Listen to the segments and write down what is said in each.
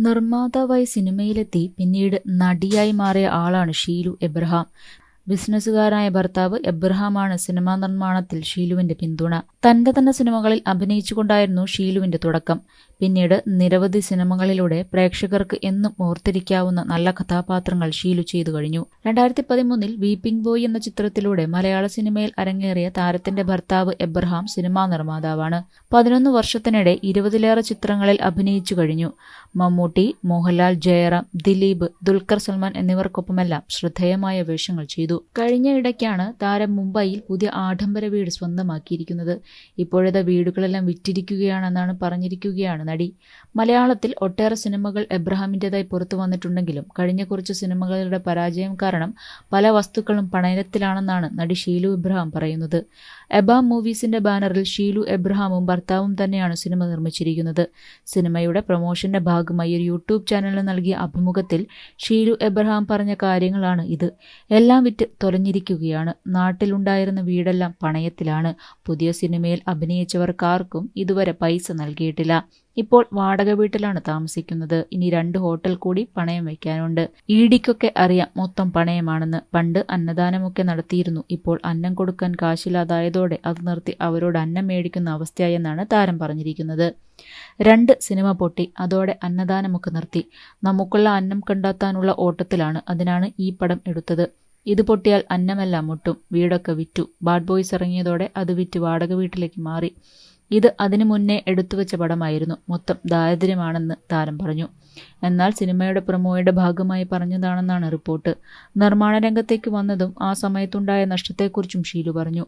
നിർമ്മാതാവായി സിനിമയിലെത്തി പിന്നീട് നടിയായി മാറിയ ആളാണ് ഷീലു എബ്രഹാം. ബിസിനസ്സുകാരനായ ഭർത്താവ് എബ്രഹാമാണ് സിനിമാ നിർമ്മാണത്തിൽ ഷീലുവിന്റെ പിന്തുണ. തന്റെ തന്നെ സിനിമകളിൽ അഭിനയിച്ചുകൊണ്ടായിരുന്നു ഷീലുവിന്റെ തുടക്കം. പിന്നീട് നിരവധി സിനിമകളിലൂടെ പ്രേക്ഷകർക്ക് എന്നും ഓർത്തിരിക്കാവുന്ന നല്ല കഥാപാത്രങ്ങൾ ഷീലു ചെയ്തു കഴിഞ്ഞു. രണ്ടായിരത്തി പതിമൂന്നിൽ വീപ്പിംഗ് ബോയ് എന്ന ചിത്രത്തിലൂടെ മലയാള സിനിമയിൽ അരങ്ങേറിയ താരത്തിന്റെ ഭർത്താവ് എബ്രഹാം സിനിമാ നിർമ്മാതാവാണ്. പതിനൊന്ന് വർഷത്തിനിടെ ഇരുപതിലേറെ ചിത്രങ്ങളിൽ അഭിനയിച്ചു കഴിഞ്ഞു. മമ്മൂട്ടി മോഹൻലാൽ ജയറാം ദിലീപ് ദുൽഖർ സൽമാൻ എന്നിവർക്കൊപ്പമെല്ലാം ശ്രദ്ധേയമായ വേഷങ്ങൾ ചെയ്തു. കഴിഞ്ഞ ഇടയ്ക്കാണ് താരം മുംബൈയിൽ പുതിയ ആഡംബര വീട് സ്വന്തമാക്കിയിരിക്കുന്നത്. ഇപ്പോഴത്തെ വീടുകളെല്ലാം വിറ്റിരിക്കുകയാണെന്നാണ് പറഞ്ഞിരിക്കുകയാണ് നടി. മലയാളത്തിൽ ഒട്ടേറെ സിനിമകൾ എബ്രഹാമിന്റെതായി പുറത്തു വന്നിട്ടുണ്ടെങ്കിലും കഴിഞ്ഞ കുറച്ച് സിനിമകളുടെ പരാജയം കാരണം പല വസ്തുക്കളും പണയത്തിലാണെന്നാണ് നടി ഷീലു എബ്രഹാം പറയുന്നത്. എബാം മൂവീസിന്റെ ബാനറിൽ ഷീലു എബ്രഹാമും ഭർത്താവും തന്നെയാണ് സിനിമ നിർമ്മിച്ചിരിക്കുന്നത്. സിനിമയുടെ പ്രൊമോഷന്റെ ഭാഗമായി ഒരു യൂട്യൂബ് ചാനലിന് നൽകിയ അഭിമുഖത്തിൽ ഷീലു എബ്രഹാം പറഞ്ഞ കാര്യങ്ങളാണ് ഇത്. എല്ലാം വിറ്റ് തൊലഞ്ഞിരിക്കുകയാണ്. നാട്ടിലുണ്ടായിരുന്ന വീടെല്ലാം പണയത്തിലാണ്. പുതിയ സിനിമയിൽ അഭിനയിച്ചവർക്കാർക്കും ഇതുവരെ പൈസ നൽകിയിട്ടില്ല. ഇപ്പോൾ വാടക വീട്ടിലാണ് താമസിക്കുന്നത്. ഇനി രണ്ട് ഹോട്ടൽ കൂടി പണയം വയ്ക്കാനുണ്ട്. ഇഡിക്കൊക്കെ അറിയാം മൊത്തം പണയമാണെന്ന്. പണ്ട് അന്നദാനമൊക്കെ നടത്തിയിരുന്നു. ഇപ്പോൾ അന്നം കൊടുക്കാൻ കാശില്ലാതായതോടെ അത് നിർത്തി അവരോട് അന്നം മേടിക്കുന്ന അവസ്ഥയായെന്നാണ് താരം പറഞ്ഞിരിക്കുന്നത്. രണ്ട് സിനിമ പൊട്ടി. അതോടെ അന്നദാനമൊക്കെ നിർത്തി. നമുക്കുള്ള അന്നം കണ്ടെത്താനുള്ള ഓട്ടത്തിലാണ് അതിനാണ് ഈ പടം എടുത്തത്. ഇത് പൊട്ടിയാൽ അന്നമെല്ലാം മുട്ടും. വീടൊക്കെ വിറ്റു. ബാഡ് ബോയ്സ് ഇറങ്ങിയതോടെ അത് വിറ്റ് വാടക വീട്ടിലേക്ക് മാറി. ഇത് അതിനു മുന്നേ എടുത്തുവെച്ച പടമായിരുന്നു. മൊത്തം ദാരിദ്ര്യമാണെന്ന് താരം പറഞ്ഞു. എന്നാൽ സിനിമയുടെ പ്രമോയുടെ ഭാഗമായി പറഞ്ഞതാണെന്നാണ് റിപ്പോർട്ട്. നിർമ്മാണ രംഗത്തേക്ക് വന്നതും ആ സമയത്തുണ്ടായ നഷ്ടത്തെക്കുറിച്ചും ഷീലു പറഞ്ഞു.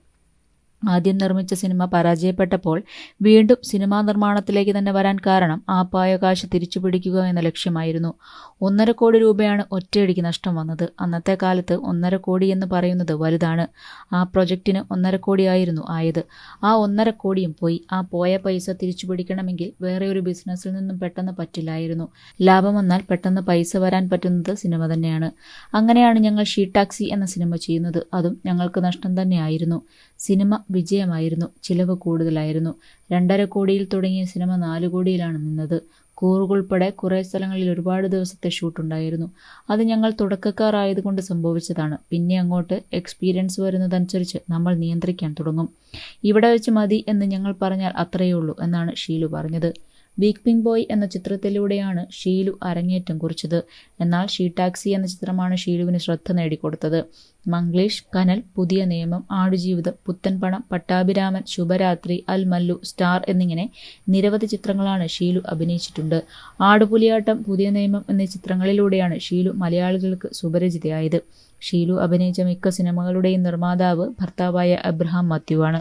ആദ്യം നിർമ്മിച്ച സിനിമ പരാജയപ്പെട്ടപ്പോൾ വീണ്ടും സിനിമാ നിർമ്മാണത്തിലേക്ക് തന്നെ വരാൻ കാരണം ആ പായകാശ് തിരിച്ചു പിടിക്കുക എന്ന ലക്ഷ്യമായിരുന്നു. ഒന്നര കോടി രൂപയാണ് ഒറ്റയടിക്ക് നഷ്ടം വന്നത്. അന്നത്തെ കാലത്ത് ഒന്നര കോടി എന്ന് പറയുന്നത് വലുതാണ്. ആ പ്രൊജക്റ്റിന് ഒന്നര കോടിയായിരുന്നു ആയത്. ആ ഒന്നര കോടിയും പോയി. ആ പോയ പൈസ തിരിച്ചു പിടിക്കണമെങ്കിൽ വേറെ ഒരു ബിസിനസ്സിൽ നിന്നും പെട്ടെന്ന് പറ്റില്ലായിരുന്നു. ലാഭം വന്നാൽ പെട്ടെന്ന് പൈസ വരാൻ പറ്റുന്നത് സിനിമ തന്നെയാണ്. അങ്ങനെയാണ് ഞങ്ങൾ ഷീ ടാക്സി എന്ന സിനിമ ചെയ്യുന്നത്. അതും ഞങ്ങൾക്ക് നഷ്ടം തന്നെയായിരുന്നു. സിനിമ വിജയമായിരുന്നു. ചിലവ് കൂടുതലായിരുന്നു. രണ്ടര കോടിയിൽ തുടങ്ങിയ സിനിമ നാല് കോടിയിലാണ് നിന്നത്. കൂറുകുൾപ്പെടെ കുറേ സ്ഥലങ്ങളിൽ ഒരുപാട് ദിവസത്തെ ഷൂട്ടുണ്ടായിരുന്നു അത് ഞങ്ങൾ തുടക്കക്കാരായതുകൊണ്ട് സംഭവിച്ചതാണ്. പിന്നെ അങ്ങോട്ട് എക്സ്പീരിയൻസ് വരുന്നതനുസരിച്ച് നമ്മൾ നിയന്ത്രിക്കാൻ തുടങ്ങും. ഇവിടെ വെച്ച് മതി എന്ന് ഞങ്ങൾ പറഞ്ഞാൽ അത്രയേ ഉള്ളൂ എന്നാണ് ഷീലു പറഞ്ഞത്. ബിഗ് പിങ് ബോയ് എന്ന ചിത്രത്തിലൂടെയാണ് ഷീലു അരങ്ങേറ്റം കുറിച്ചത്. എന്നാൽ ഷീ ടാക്സി എന്ന ചിത്രമാണ് ഷീലുവിന് ശ്രദ്ധ നേടിക്കൊടുത്തത്. മംഗ്ലീഷ് കനൽ പുതിയ നിയമം ആടുജീവിതം പുത്തൻപണം പട്ടാഭിരാമൻ ശുഭരാത്രി അൽ മല്ലു സ്റ്റാർ എന്നിങ്ങനെ നിരവധി ചിത്രങ്ങളാണ് ഷീലു അഭിനയിച്ചിട്ടുണ്ട്. ആടുപുലിയാട്ടം പുതിയ നിയമം എന്നീ ചിത്രങ്ങളിലൂടെയാണ് ഷീലു മലയാളികൾക്ക് സുപരിചിതയായത്. ഷീലു അഭിനയിച്ച മിക്ക സിനിമകളുടെയും നിർമ്മാതാവ് ഭർത്താവായ അബ്രഹാം മാത്യുവാണ്